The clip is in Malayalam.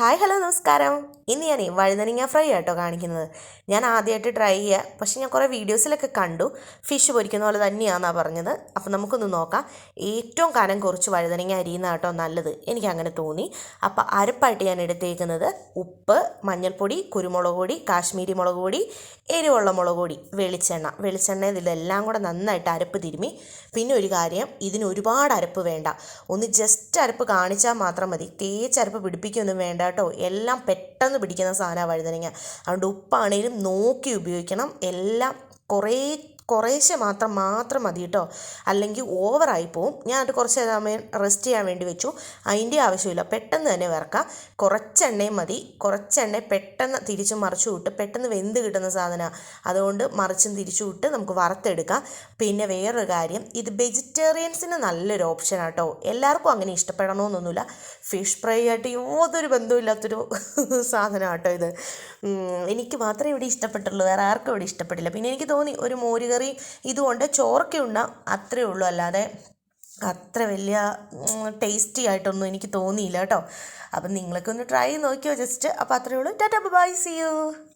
ഹായ് ഹലോ നമസ്കാരം. ഇന്ന് ഞാൻ വഴുതനങ്ങ ഫ്രൈ ആട്ടോ കാണിക്കുന്നത്. ഞാൻ ആദ്യമായിട്ട് ട്രൈ ചെയ്യുക പക്ഷെ ഞാൻ കുറേ വീഡിയോസിലൊക്കെ കണ്ടു. ഫിഷ് പൊരിക്കുന്ന പോലെ തന്നെയാണെന്നാണ് പറഞ്ഞത്. അപ്പോൾ നമുക്കൊന്ന് നോക്കാം. ഏറ്റവും കനം കുറച്ച് വഴുതനങ്ങ അരിയുന്ന കേട്ടോ നല്ലത്. എനിക്ക് അങ്ങനെ തോന്നി. അപ്പോൾ അരപ്പായിട്ട് ഞാൻ എടുത്തേക്കുന്നത് ഉപ്പ് മഞ്ഞൾപ്പൊടി കുരുമുളക് പൊടി കാശ്മീരി മുളക് പൊടി എരിവുള്ള മുളക് പൊടി വെളിച്ചെണ്ണ. വെളിച്ചെണ്ണ ഇതിലെല്ലാം കൂടെ നന്നായിട്ട് അരപ്പ് തിരുമി. പിന്നെ ഒരു കാര്യം ഇതിന് ഒരുപാട് അരപ്പ് വേണ്ട. ഒന്ന് ജസ്റ്റ് അരപ്പ് കാണിച്ചാൽ മാത്രം മതി. തേച്ച് അരപ്പ് പിടിപ്പിക്കൊന്നും വേണ്ട കേട്ടോ. എല്ലാം പെട്ടെന്ന് പിടിക്കുന്ന സാധനമാണ് വഴുതനങ്ങ. അതുകൊണ്ട് ഉപ്പാണെങ്കിലും നോക്കി ഉപയോഗിക്കണം. എല്ലാം കുറേ കുറേശ്ശെ മാത്രം മാത്രം മതി കേട്ടോ. അല്ലെങ്കിൽ ഓവറായി പോവും. ഞാൻ അത് കുറച്ച് സമയം റെസ്റ്റ് ചെയ്യാൻ വേണ്ടി വെച്ചു. അതിന്റെ ആവശ്യമില്ല. പെട്ടെന്ന് തന്നെ വറക്കാം. കുറച്ചെണ്ണയും മതി. കുറച്ചെണ്ണ പെട്ടെന്ന് തിരിച്ചും മറിച്ചു വിട്ട് പെട്ടെന്ന് വെന്ത് കിട്ടുന്ന സാധനമാണ് അതുകൊണ്ട് മറിച്ചും തിരിച്ചു വിട്ട് നമുക്ക് വറുത്തെടുക്കാം. പിന്നെ വേറൊരു കാര്യം. ഇത് വെജിറ്റേറിയൻസിന് നല്ലൊരു ഓപ്ഷൻ ആട്ടോ എല്ലാവർക്കും അങ്ങനെ ഇഷ്ടപ്പെടണമെന്നൊന്നുമില്ല ഫിഷ് ഫ്രൈ ആയിട്ട് യാതൊരു ബന്ധമില്ലാത്തൊരു സാധനം ആട്ടോ ഇത്. എനിക്ക് മാത്രമേ ഇവിടെ ഇഷ്ടപ്പെട്ടുള്ളൂ. വേറെ ആർക്കും ഇവിടെ ഇഷ്ടപ്പെട്ടില്ല. പിന്നെ എനിക്ക് തോന്നി ഒരു മോരുകറി ഇതുകൊണ്ട് ചോറൊക്കെ ഉണ്ടാകും അത്രേ ഉള്ളൂ. അല്ലാതെ അത്ര വലിയ ടേസ്റ്റി ആയിട്ടൊന്നും എനിക്ക് തോന്നിയില്ല കേട്ടോ. അപ്പം നിങ്ങളൊക്കെ ഒന്ന് ട്രൈ നോക്കിയോ? ജസ്റ്റ് അപ്പോൾ അത്രേ ഉള്ളൂ. Tata bye C U